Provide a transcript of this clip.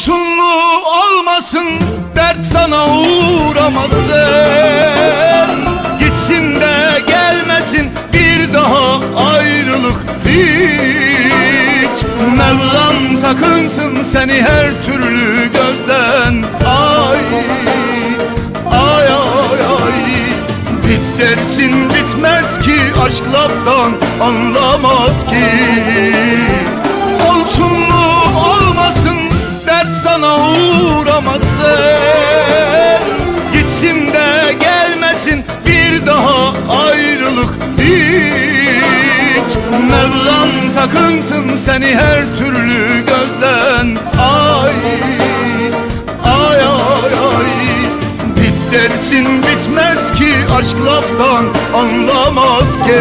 Olsun mu olmasın dert sana uğramasın. Gitsin de gelmesin bir daha ayrılık hiç. Mevlam sakınsın seni her türlü gözden. Ay ay ay ay. Bit dersin bitmez ki aşk laftan anlamaz ki sana uğramasın. Gitsin de gelmesin bir daha ayrılık hiç. Mevlam sakınsın seni her türlü gözden. Ay ay ay ay. Bit dersin bitmez ki aşk laftan anlamaz ki